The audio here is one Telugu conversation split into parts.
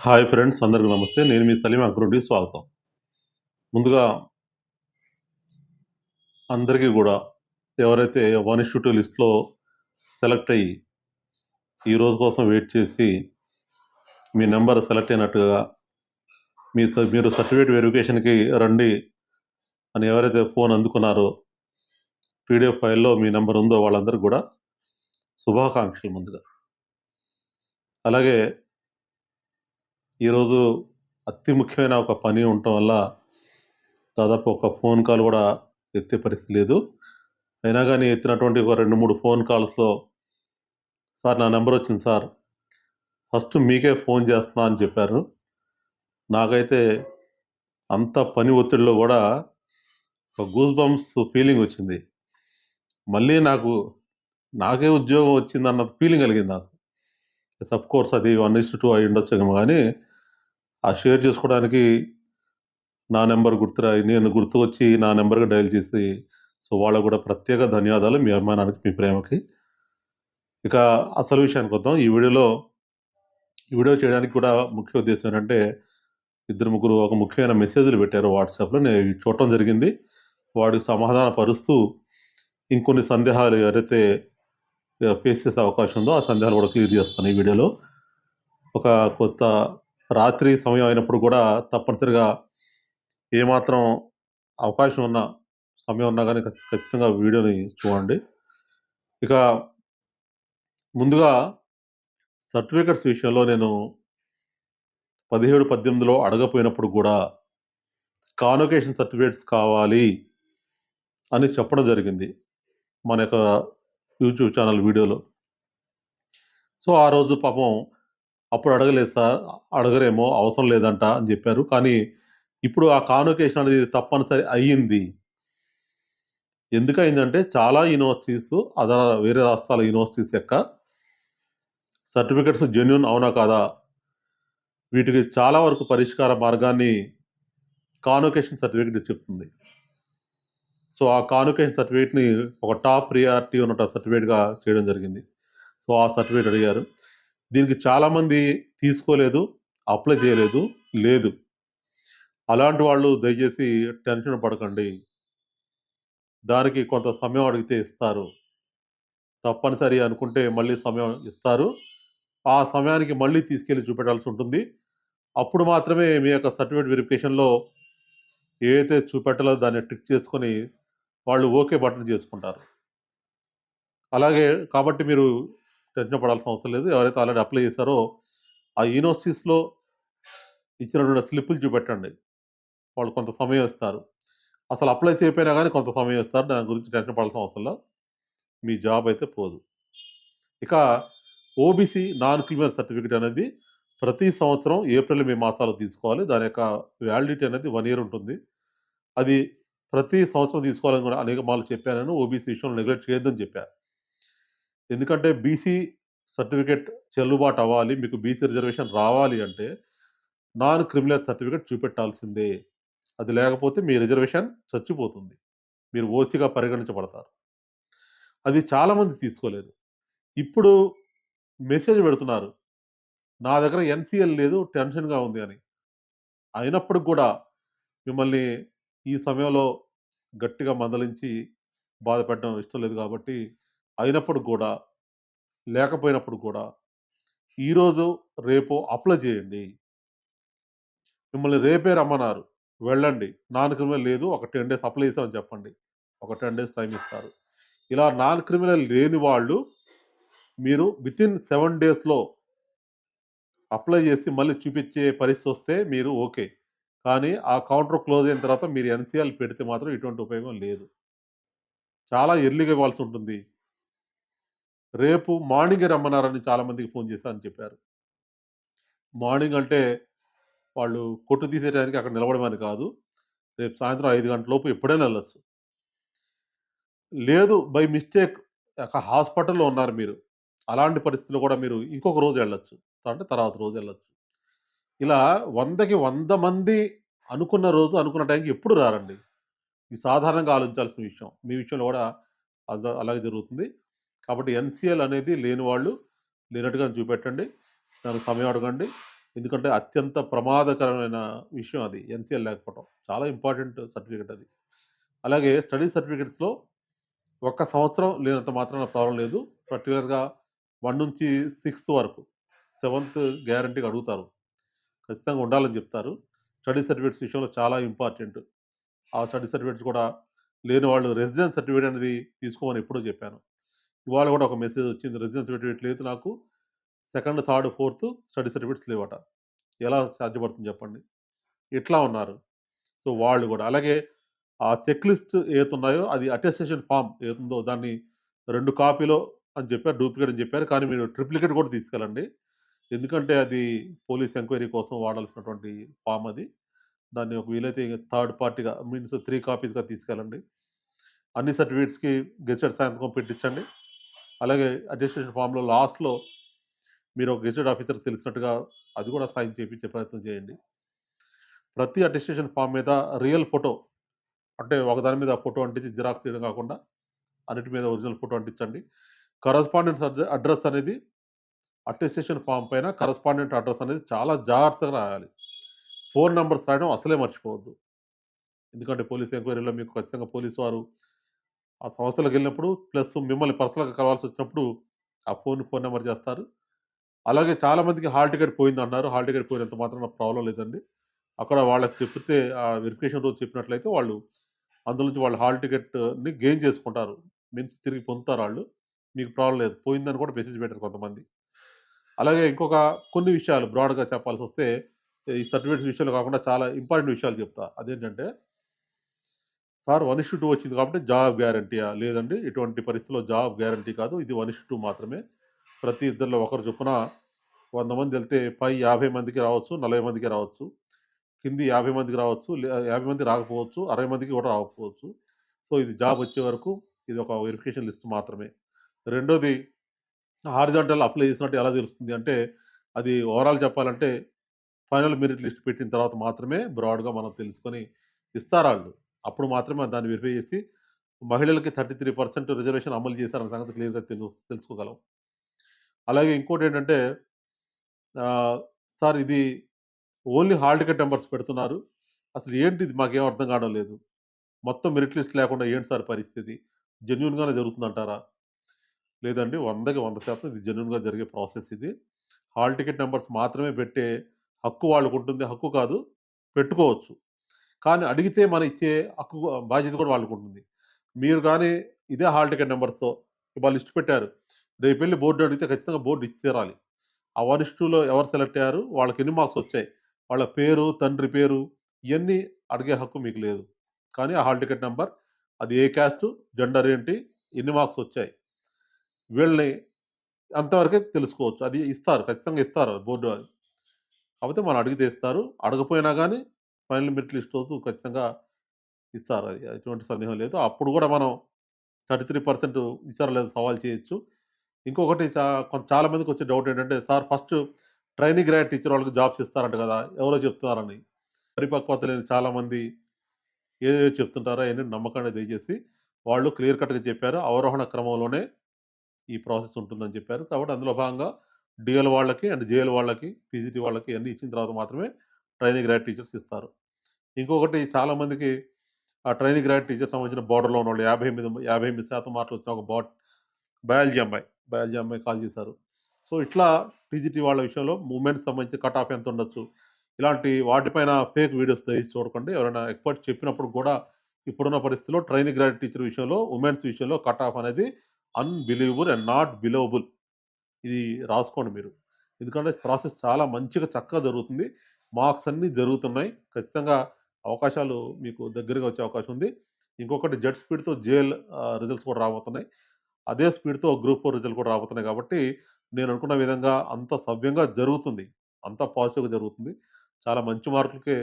హాయ్ ఫ్రెండ్స్ అందరికీ నమస్తే. నేను మీ సలీం అక్రుడి స్వాగతం. ముందుగా అందరికీ కూడా ఎవరైతే వన్ ఇష్యూ టూ లిస్ట్లో సెలెక్ట్ అయ్యి ఈ రోజు కోసం వెయిట్ చేసి మీ నెంబర్ సెలెక్ట్ అయినట్టుగా మీ స- మీరు సర్టిఫికేట్ వెరిఫికేషన్కి రండి అని ఎవరైతే ఫోన్ అందుకున్నారో పీడిఎఫ్ ఫైల్లో మీ నెంబర్ ఉందో వాళ్ళందరికీ కూడా శుభాకాంక్షలు ముందుగా. అలాగే ఈరోజు అతి ముఖ్యమైన ఒక పని ఉండటం వల్ల దాదాపు ఒక ఫోన్ కాల్ కూడా ఎత్తే పరిస్థితి లేదు. అయినా కానీ ఎత్తినటువంటి ఒక రెండు మూడు ఫోన్ కాల్స్లో సార్ నా నెంబర్ వచ్చింది సార్. ఫస్ట్ మీకే ఫోన్ చేస్తున్నా అని చెప్పారు. నాకైతే అంత పని ఒత్తిడిలో కూడా ఒక గూస్ బంప్స్ ఫీలింగ్ వచ్చింది. మళ్ళీ నాకు నాకే ఉద్యోగం వచ్చింది అన్నది ఫీలింగ్ కలిగింది నాకు. సబ్ కోర్స్ అది వన్ ఇస్ టూ అయి ఉండొచ్చు కానీ ఆ షేర్ చేసుకోవడానికి నా నెంబర్ గుర్తురా నేను గుర్తు వచ్చి నా నెంబర్కి డయల్ చేసి సో వాళ్ళకు కూడా ప్రత్యేక ధన్యవాదాలు మీ అభిమానానికి మీ ప్రేమకి. ఇక అసలు విషయానికి వద్దాం. ఈ వీడియోలో ఈ వీడియో చేయడానికి కూడా ముఖ్య ఉద్దేశం ఏంటంటే ఇద్దరు ముగ్గురు ఒక ముఖ్యమైన మెసేజ్లు పెట్టారు వాట్సాప్లో. నేను చూడటం జరిగింది. వాడికి సమాధాన పరుస్తూ ఇంకొన్ని సందేహాలు ఎవరైతే ఫేస్ చేసే అవకాశం ఉందో ఆ సందేహాలు కూడా క్లియర్ చేస్తాను ఈ వీడియోలో. ఒక కొత్త రాత్రి సమయం అయినప్పుడు కూడా తప్పనిసరిగా ఏమాత్రం అవకాశం ఉన్న సమయం ఉన్నా కానీ ఖచ్చితంగా వీడియోని చూడండి. ఇక ముందుగా సర్టిఫికెట్స్ విషయంలో నేను పదిహేడు పద్దెనిమిదిలో అడగపోయినప్పుడు కూడా కాన్వకేషన్ సర్టిఫికేట్స్ కావాలి అని చెప్పడం జరిగింది మన యొక్క యూట్యూబ్ ఛానల్ వీడియోలో. సో ఆ రోజు పాపం అప్పుడు అడగలేదు సార్. అడగరేమో అవసరం లేదంట అని చెప్పారు. కానీ ఇప్పుడు ఆ కాన్వకేషన్ అనేది తప్పనిసరి అయ్యింది. ఎందుకైందంటే చాలా యూనివర్సిటీస్ అదన వేరే రాష్ట్రాల యూనివర్సిటీస్ యొక్క సర్టిఫికెట్స్ జెన్యున్ అవునా కాదా? వీటికి చాలా వరకు పరిష్కార మార్గాన్ని కాన్వకేషన్ సర్టిఫికేట్ చెప్తుంది. సో ఆ కాన్వకేషన్ సర్టిఫికేట్ని ఒక టాప్ ప్రియారిటీ ఉన్న సర్టిఫికేట్గా చేయడం జరిగింది. సో ఆ సర్టిఫికేట్ అడిగారు. దీనికి చాలామంది తీసుకోలేదు అప్లై చేయలేదు లేదు. అలాంటి వాళ్ళు దయచేసి టెన్షన్ పడకండి. దానికి కొంత సమయం అడిగితే ఇస్తారు. తప్పనిసరి అనుకుంటే మళ్ళీ సమయం ఇస్తారు. ఆ సమయానికి మళ్ళీ తీసుకెళ్ళి చూపెట్టాల్సి ఉంటుంది. అప్పుడు మాత్రమే మీ యొక్క సర్టిఫికేట్ వెరిఫికేషన్లో ఏదైతే చూపెట్టాలో దాన్ని టిక్ చేసుకొని వాళ్ళు ఓకే బటన్ చేసుకుంటారు. అలాగే కాబట్టి మీరు టెన్షన్ పడాల్సిన అవసరం లేదు. ఎవరైతే ఆల్రెడీ అప్లై చేశారో ఆ యూనివర్సిటీస్లో ఇచ్చినటువంటి స్లిప్పులు చూపెట్టండి. వాళ్ళు కొంత సమయం ఇస్తారు. అసలు అప్లై చేయకపోయినా కానీ కొంత సమయం ఇస్తారు. దాని గురించి టెన్షన్ పడాల్సిన అవసరం లేదు. మీ జాబ్ అయితే పోదు. ఇక ఓబీసీ నాన్ క్రిమినల్ సర్టిఫికేట్ అనేది ప్రతి సంవత్సరం ఏప్రిల్ మే మాసాలు తీసుకోవాలి. దాని యొక్క వ్యాలిడిటీ అనేది వన్ ఇయర్ ఉంటుంది. అది ప్రతి సంవత్సరం తీసుకోవాలని కూడా అనేక మార్లు చెప్పాను ఓబీసీ విషయంలో నెగ్లెక్ట్ చేయొద్దని చెప్పాను ఎందుకంటే బీసీ సర్టిఫికేట్ చెల్లుబాటు అవ్వాలి మీకు బీసీ రిజర్వేషన్ రావాలి అంటే నాన్ క్రిమినల్ సర్టిఫికేట్ చూపెట్టాల్సిందే. అది లేకపోతే మీ రిజర్వేషన్ చచ్చిపోతుంది. మీరు ఓసీగా పరిగణించబడతారు. అది చాలామంది తీసుకోలేదు. ఇప్పుడు మెసేజ్ పెడుతున్నారు. నా దగ్గర ఎన్సీఎల్ లేదు టెన్షన్గా ఉంది అని. అయినప్పటికి కూడా మిమ్మల్ని ఈ సమయంలో గట్టిగా మందలించి బాధపడడం ఇష్టం లేదు కాబట్టి అయినప్పుడు కూడా లేకపోయినప్పుడు కూడా ఈరోజు రేపు అప్లై చేయండి. మిమ్మల్ని రేపే రమ్మన్నారు. వెళ్ళండి. నాన్ క్రిమినల్ లేదు. ఒక టెన్ డేస్ అప్లై చేసామని చెప్పండి. ఒక టెన్ డేస్ టైం ఇస్తారు. ఇలా నాన్ క్రిమినల్ లేని వాళ్ళు మీరు విత్ ఇన్ సెవెన్ డేస్లో అప్లై చేసి మళ్ళీ చూపించే పరిస్థితి వస్తే మీరు ఓకే. కానీ ఆ కౌంటర్ క్లోజ్ అయిన తర్వాత మీరు ఎన్సీఎల్ పెడితే మాత్రం ఎటువంటి ఉపయోగం లేదు. చాలా ఎర్లీగా ఇవ్వాల్సి ఉంటుంది. రేపు మార్నింగ్ రమ్మన్నారని చాలామందికి ఫోన్ చేశా అని చెప్పారు. మార్నింగ్ అంటే వాళ్ళు కొట్టు తీసేయడానికి అక్కడ నిలబడమని కాదు. రేపు సాయంత్రం ఐదు గంటలలోపు ఎప్పుడైనా వెళ్ళొచ్చు. లేదు బై మిస్టేక్ ఒక హాస్పిటల్లో ఉన్నారు మీరు. అలాంటి పరిస్థితులు కూడా మీరు ఇంకొక రోజు వెళ్ళొచ్చు. అంటే తర్వాత రోజు వెళ్ళొచ్చు. ఇలా వందకి వంద మంది అనుకున్న రోజు అనుకున్న టైంకి ఎప్పుడు రారండి? ఇది సాధారణంగా ఆలోచించాల్సిన విషయం. మీ విషయంలో కూడా అలాగే జరుగుతుంది. కాబట్టి ఎన్సిఎల్ అనేది లేని వాళ్ళు లేనట్టుగా చూపెట్టండి దానికి సమయం అడగండి ఎందుకంటే అత్యంత ప్రమాదకరమైన విషయం అది ఎన్‌సీఎల్ లేకపోవడం చాలా ఇంపార్టెంట్ సర్టిఫికేట్ అది. అలాగే స్టడీ సర్టిఫికేట్స్‌లో ఒక్క సంవత్సరం లేనంత మాత్రాన ప్రాబ్లం లేదు. పర్టిక్యులర్‌గా 1-6థ్ వరకు. సెవెంత్ గ్యారంటీగా అడుగుతారు. ఖచ్చితంగా ఉండాలని చెప్తారు. స్టడీ సర్టిఫికేట్స్ విషయంలో చాలా ఇంపార్టెంట్. ఆ స్టడీ సర్టిఫికేట్స్ కూడా లేని వాళ్ళు రెసిడెన్స్ సర్టిఫికేట్ అనేది తీసుకోమని ఎప్పుడూ చెప్పాను. ఇవాళ కూడా ఒక మెసేజ్ వచ్చింది. రెసిడెన్స్ సర్టిఫికేట్ లేదు నాకు. Second, third, fourth study certificates లేవట. ఎలా సాధ్యపడుతుంది చెప్పండి? ఇట్లా ఉన్నారు. సో, వాళ్ళు కూడా. అలాగే ఆ చెక్ లిస్ట్ ఏతున్నాయో అది అటెస్టేషన్ ఫామ్ ఏతుందో దాన్ని రెండు కాపీలో అని చెప్పారు. డూప్లికేట్ అని చెప్పారు. కానీ మీరు ట్రిప్లికేట్ కూడా తీసుకెళ్ళండి. ఎందుకంటే అది పోలీస్ ఎంక్వైరీ కోసం వాడాల్సినటువంటి ఫామ్ అది. దాన్ని ఒక వీలైతే థర్డ్ పార్టీగా మీన్స్ త్రీ కాపీస్‌గా తీసుకెళ్ళండి. అన్ని సర్టిఫికేట్స్‌కి గెజెట్ సాయంత్రం పెట్టించండి. అలాగే అడ్మినిస్ట్రేషన్ ఫామ్లో లాస్ట్‌లో మీరు ఒక గెజెట్ ఆఫీసర్ తెలిసినట్టుగా అది కూడా సైన్ చేపించే ప్రయత్నం చేయండి. ప్రతి అడ్మినిస్ట్రేషన్ ఫామ్ మీద రియల్ ఫోటో అంటే ఒకదాని మీద ఫోటో అంటించి జిరాక్స్ తీయడం కాకుండా అన్నిటి మీద ఒరిజినల్ ఫోటో అంటించండి. కరస్పాండెన్స్ అడ్రస్ అనేది అటెస్టేషన్ ఫామ్ పైన కరస్పాండెంట్ అడ్రస్ అనేది చాలా జాగ్రత్తగా రాయాలి. ఫోన్ నంబర్స్ రాయడం అసలే మర్చిపోవద్దు. ఎందుకంటే పోలీస్ ఎంక్వైరీలో మీకు ఖచ్చితంగా పోలీసు వారు ఆ సంస్థలోకెళ్ళినప్పుడు ప్లస్ మిమ్మల్ని పర్సనల్‌గా కలవాల్సి వచ్చినప్పుడు ఆ ఫోన్ ఫోన్ నెంబర్ చేస్తారు. అలాగే చాలామందికి హాల్ టికెట్ పోయింది అన్నారు హాల్ టికెట్ పోయినంత మాత్రం ప్రాబ్లం లేదండి. అక్కడ వాళ్ళకి చెప్తే ఆ వెరిఫికేషన్ రోజు చెప్పినట్లయితే వాళ్ళు అందులో నుంచి వాళ్ళు హాల్ టికెట్‌ని గెయిన్ చేసుకుంటారు. మీన్స్ తిరిగి పొందుతారు వాళ్ళు మీకు ప్రాబ్లమ్ లేదు. పోయిందని కూడా మెసేజ్ పెట్టారు కొంతమంది. అలాగే ఇంకొక కొన్ని విషయాలు బ్రాడ్‌గా చెప్పాల్సి వస్తే ఈ సర్టిఫికేట్స్ విషయాలు కాకుండా చాలా ఇంపార్టెంట్ విషయాలు చెప్తా. అదేంటంటే సార్ 1:2 వచ్చింది కాబట్టి జాబ్ గ్యారంటీయా? లేదండి. ఎటువంటి పరిస్థితిలో జాబ్ గ్యారంటీ కాదు. ఇది 1:2 మాత్రమే. ప్రతి ఇద్దరిలో ఒకరు చొప్పున 100 మందెళ్తే పై 50 మందికి రావచ్చు. 40 మందికి రావచ్చు. కింది 50 మందికి రావచ్చు. యాభై మంది రాకపోవచ్చు. 60 మందికి కూడా రాకపోవచ్చు. సో, ఇది జాబ్ వచ్చే వరకు ఇది ఒక వెరిఫికేషన్ లిస్ట్ మాత్రమే. రెండోది హారిజాంటల్ అప్లై చేసినట్టు ఎలా తెలుస్తుంది అంటే అది ఓవరాల్ చెప్పాలంటే ఫైనల్ మెరిట్ లిస్ట్ పెట్టిన తర్వాత మాత్రమే బ్రాడ్‌గా మనం తెలుసుకొని ఇస్తారాళ్ళు. అప్పుడు మాత్రమే దాన్ని వెరిఫై చేసి మహిళలకి 33% రిజర్వేషన్ అమలు చేశారన్న సంగతి క్లియర్‌గా తెలు తెలుసుకోగలం. అలాగే ఇంకోటి ఏంటంటే సార్ ఇది ఓన్లీ హాల్ టికెట్ నెంబర్స్ పెడుతున్నారు. అసలు ఏంటిది మాకేం అర్థం కావడం లేదు. మొత్తం మెరిట్ లిస్ట్ లేకుండా ఏంటి సార్ పరిస్థితి? జెన్యున్గానే జరుగుతుందంటారా? లేదండి. 100కి 100% ఇది జెన్యున్గా జరిగే ప్రాసెస్ ఇది. హాల్ టికెట్ నెంబర్స్ మాత్రమే పెట్టే హక్కు వాళ్ళకుంటుంది. హక్కు కాదు పెట్టుకోవచ్చు. కానీ అడిగితే మనం ఇచ్చే హక్కు బాధ్యత కూడా వాళ్ళకుంటుంది. మీరు కానీ ఇదే హాల్ టికెట్ నెంబర్స్తో వాళ్ళు లిస్ట్ పెట్టారు. రేపు వెళ్ళి బోర్డు అడిగితే ఖచ్చితంగా బోర్డు ఇచ్చి తీరాలి. ఆ 1:2లో ఎవరు సెలెక్ట్ అయ్యారు? వాళ్ళకి ఎన్ని మార్క్స్ వచ్చాయి? వాళ్ళ పేరు, తండ్రి పేరు ఇవన్నీ అడిగే హక్కు మీకు లేదు. కానీ ఆ హాల్ టికెట్ నెంబర్ అది ఏ క్యాస్ట్ జెండర్ ఏంటి, ఎన్ని మార్క్స్ వచ్చాయి? వీళ్ళని అంతవరకే తెలుసుకోవచ్చు. అది ఇస్తారు. ఖచ్చితంగా ఇస్తారు బోర్డు వాళ్ళు. కాకపోతే మనం అడిగితే ఇస్తారు. అడగపోయినా కానీ ఫైనల్ మెరిట్ లిస్ట్ రోజు ఖచ్చితంగా ఇస్తారు అది. ఎటువంటి సందేహం లేదు. అప్పుడు కూడా మనం 33% ఇచ్చారో లేదో సవాల్ చేయొచ్చు. ఇంకొకటి చా కొంత చాలా మందికొచ్చే డౌట్ ఏంటంటే sir first training grad teacher వాళ్ళకి జాబ్స్ ఇస్తారంట కదా! ఎవరో చెప్తున్నారని. పరిపక్వత లేని చాలామంది ఏదో చెప్తుంటారో అని నమ్మకాన్ని దయచేసి. వాళ్ళు క్లియర్ కట్‌గా చెప్పారు. అవరోహణ క్రమంలోనే ఈ ప్రాసెస్ ఉంటుందని చెప్పారు. కాబట్టి అందులో భాగంగా డీఎల్ వాళ్ళకి అండ్ జేఎల్ వాళ్ళకి, పీజీటీ వాళ్ళకి అన్నీ ఇచ్చిన తర్వాత మాత్రమే ట్రైనింగ్ గ్రాడ్ టీచర్స్ ఇస్తారు. ఇంకొకటి చాలామందికి ఆ ట్రైనింగ్ గ్రాడ్ టీచర్ సంబంధించిన బోర్డర్‌లో ఉన్నవాళ్ళు యాభై ఎనిమిది యాభై ఎనిమిది శాతం మార్కులు వచ్చిన ఒక బాట్ బయాలజీ అమ్మాయి, బయాలజీ అమ్మాయి కాల్ చేశారు. సో, ఇట్లా టీజీటీ వాళ్ళ విషయంలో మూమెంట్స్ సంబంధించి కట్ ఆఫ్ ఎంత ఉండొచ్చు? ఇలాంటి వాటిపైన ఫేక్ వీడియోస్ దయచేసి చూడకండి. ఎవరైనా ఎక్స్‌పర్ట్ చెప్పినప్పుడు కూడా ఇప్పుడున్న పరిస్థితిలో ట్రైనింగ్ గ్రాడ్ టీచర్ విషయంలో, ఉమెన్స్ విషయంలో కట్ ఆఫ్ అనేది అన్‌బిలీవబుల్ అండ్ నాట్ బిలోవబుల్. ఇది రాసుకోండి మీరు. ఎందుకంటే ప్రాసెస్ చాలా మంచిగా చక్కగా జరుగుతుంది. మార్క్స్ అన్నీ జరుగుతున్నాయి. ఖచ్చితంగా అవకాశాలు మీకు దగ్గరగా వచ్చే అవకాశం ఉంది. ఇంకొకటి జెట్ స్పీడ్‌తో జేఎల్ రిజల్ట్స్ కూడా రాబోతున్నాయి. అదే స్పీడ్‌తో గ్రూప్ ఫోర్ రిజల్ట్ కూడా రాబోతున్నాయి కాబట్టి నేను అనుకున్న విధంగా అంత సవ్యంగా జరుగుతుంది. అంత పాజిటివ్‌గా జరుగుతుంది. చాలా మంచి మార్కులకే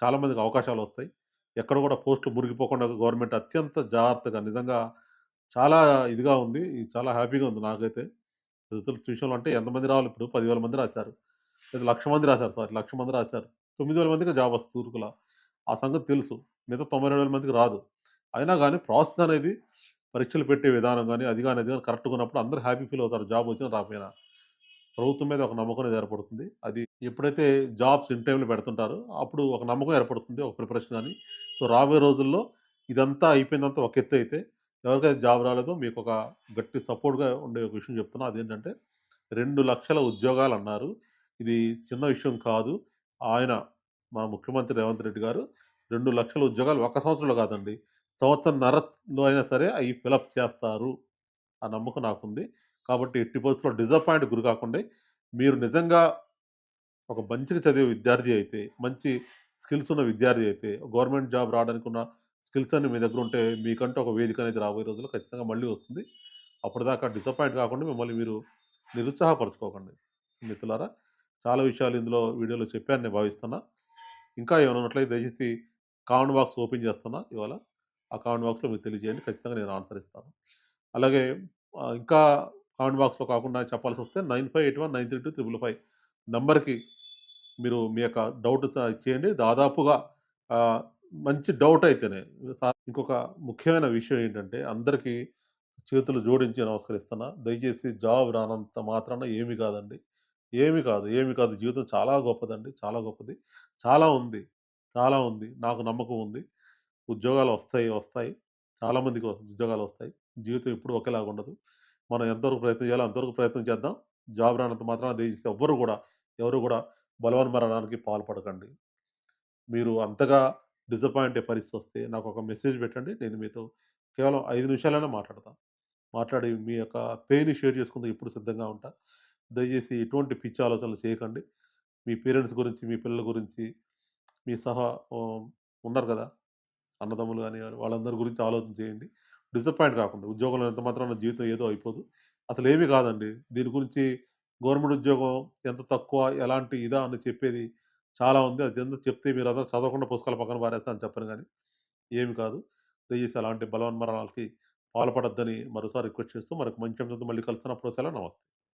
చాలామందికి అవకాశాలు వస్తాయి ఎక్కడ కూడా పోస్టులు మురిగిపోకుండా గవర్నమెంట్ అత్యంత జాగ్రత్తగా నిజంగా చాలా ఇదిగా ఉంది. చాలా హ్యాపీగా ఉంది నాకైతే. రిజల్ట్స్ విషయంలో అంటే ఎంతమంది రావాలి ఇప్పుడు పదివేల మంది రాశారు. లేదా 1,00,000 మంది రాశారు సార్ లక్ష మంది రాశారు. తొమ్మిది వేల మందికి జాబ్ వస్తుంది తూర్పులో ఆ సంగతి తెలుసు. మిగతా 92,000 మందికి రాదు. అయినా కానీ ప్రాసెస్ అనేది పరీక్షలు పెట్టే విధానం కానీ అది కానీ అది కానీ కరెక్ట్‌గా ఉన్నప్పుడు అందరూ హ్యాపీ ఫీల్ అవుతారు జాబ్ వచ్చినా రాకపోయినా. ప్రభుత్వం మీద ఒక నమ్మకం అనేది ఏర్పడుతుంది. అది ఎప్పుడైతే జాబ్స్ ఇన్ టైంలో పెడుతుంటారో, అప్పుడు ఒక నమ్మకం ఏర్పడుతుంది. ఒక ప్రిపరేషన్ కానీ సో, రాబోయే రోజుల్లో ఇదంతా అయిపోయిందంతా ఒక ఎత్తయితే, ఎవరికైతే జాబ్ రాలేదో మీకు ఒక గట్టి సపోర్ట్‌గా ఉండే ఒక విషయం చెప్తున్నా. అదేంటంటే 2,00,000 ఉద్యోగాలన్నారు. ఇది చిన్న విషయం కాదు. ఆయన మన ముఖ్యమంత్రి రేవంత్ రెడ్డి గారు రెండు లక్షల ఉద్యోగాలు ఒక సంవత్సరంలో కాదండి. సంవత్సరన్నరలో అయినా సరే అయి ఫిలప్ చేస్తారు. ఆ నమ్మకం నాకుంది. కాబట్టి ఎట్టి పరిస్థితుల్లో డిజపాయింట్ గురి కాకుండా మీరు నిజంగా ఒక మంచిగా చదివే విద్యార్థి అయితే, మంచి స్కిల్స్ ఉన్న విద్యార్థి అయితే, గవర్నమెంట్ జాబ్ రావడానికి ఉన్న స్కిల్స్ అన్నీ మీ దగ్గర ఉంటే, మీకంటూ ఒక వేదిక అనేది రాబోయే రోజుల్లో ఖచ్చితంగా మళ్ళీ వస్తుంది. అప్పటిదాకా డిసప్పాయింట్ కాకుండా మిమ్మల్ని మీరు నిరుత్సాహపరచుకోకండి. మిత్రులారా, చాలా విషయాలు ఇందులో వీడియోలో చెప్పాను నేను భావిస్తున్నా. ఇంకా ఏమైనా ఉన్నట్లయితే దయచేసి కామెంట్ బాక్స్ ఓపెన్ చేస్తున్నా ఇవాళ. ఆ కామెంట్ బాక్స్‌లో మీరు తెలియజేయండి. ఖచ్చితంగా నేను ఆన్సర్ ఇస్తాను. అలాగే ఇంకా కామెంట్ బాక్స్‌లో కాకుండా చెప్పాల్సి వస్తే nine five eight one nine three two triple five నంబర్‌కి మీరు మీ యొక్క డౌట్ స ఇచ్చేయండి. దాదాపుగా మంచి డౌట్ అయితేనే ఇంకొక ముఖ్యమైన విషయం ఏంటంటే, అందరికీ చేతులు జోడించి నమస్కరిస్తున్నా. దయచేసి జాబ్ రానంత మాత్రాన ఏమి కాదండి. ఏమి కాదు, ఏమి కాదు. జీవితం చాలా గొప్పదండి. చాలా గొప్పది. చాలా ఉంది. చాలా ఉంది. నాకు నమ్మకం ఉంది. ఉద్యోగాలు వస్తాయి, వస్తాయి. చాలా మందికి వస్ ఉద్యోగాలొస్తాయి. జీవితం ఎప్పుడూ ఒకేలాగా ఉండదు. మనం ఎంతవరకు ప్రయత్నం చేయాలో అంతవరకు ప్రయత్నం చేద్దాం. జాబ్ రానంత మాత్రాన దయచేసి ఎవ్వరు గూడా, ఎవరు గూడా బలవన్మరణానికి పాల్పడకండి. మీరు అంతగా డిసప్పాయింట్ అయ్యే పరిస్థితొస్తే నాకొక మెసేజ్ పెట్టండి. నేను మీతో కేవలం 5 నిమిషాలైనా మాట్లాడతా. మాట్లాడి మీ యొక్క పెయిన్‌ని షేర్ చేసుకుందుకు ఎప్పుడు సిద్ధంగా ఉంటా. దయచేసి ఎటువంటి పిచ్చి ఆలోచనలు చేయకండి. మీ పేరెంట్స్ గురించి, మీ పిల్లల గురించి, మీ సహా ఉన్నారు కదా అన్నదమ్ములు కానీ వాళ్ళందరి గురించి ఆలోచన చేయండి. డిసప్పాయింట్ కాకుండా. ఉద్యోగంలో ఎంత మాత్రాన జీవితం ఏదో అయిపోదు. అసలు ఏమీ కాదండి. దీని గురించి గవర్నమెంట్ ఉద్యోగం ఎంత తక్కువ, ఎలాంటి ఇదా అని చెప్పేది చాలా ఉంది. అది ఎంత చెప్తే మీరు అదే చదవకుండా పుస్తకాల పక్కన పారేస్తా అని చెప్పను కానీ ఏమి కాదు. దయచేసి అలాంటి బలవన్మరణాలకి పాల్పడొద్దని మరోసారి రిక్వెస్ట్ చేస్తూ, మనకు మంచి అంశంతో మళ్ళీ కలుస్తున్నప్పుడు సెలవు. నమస్తే.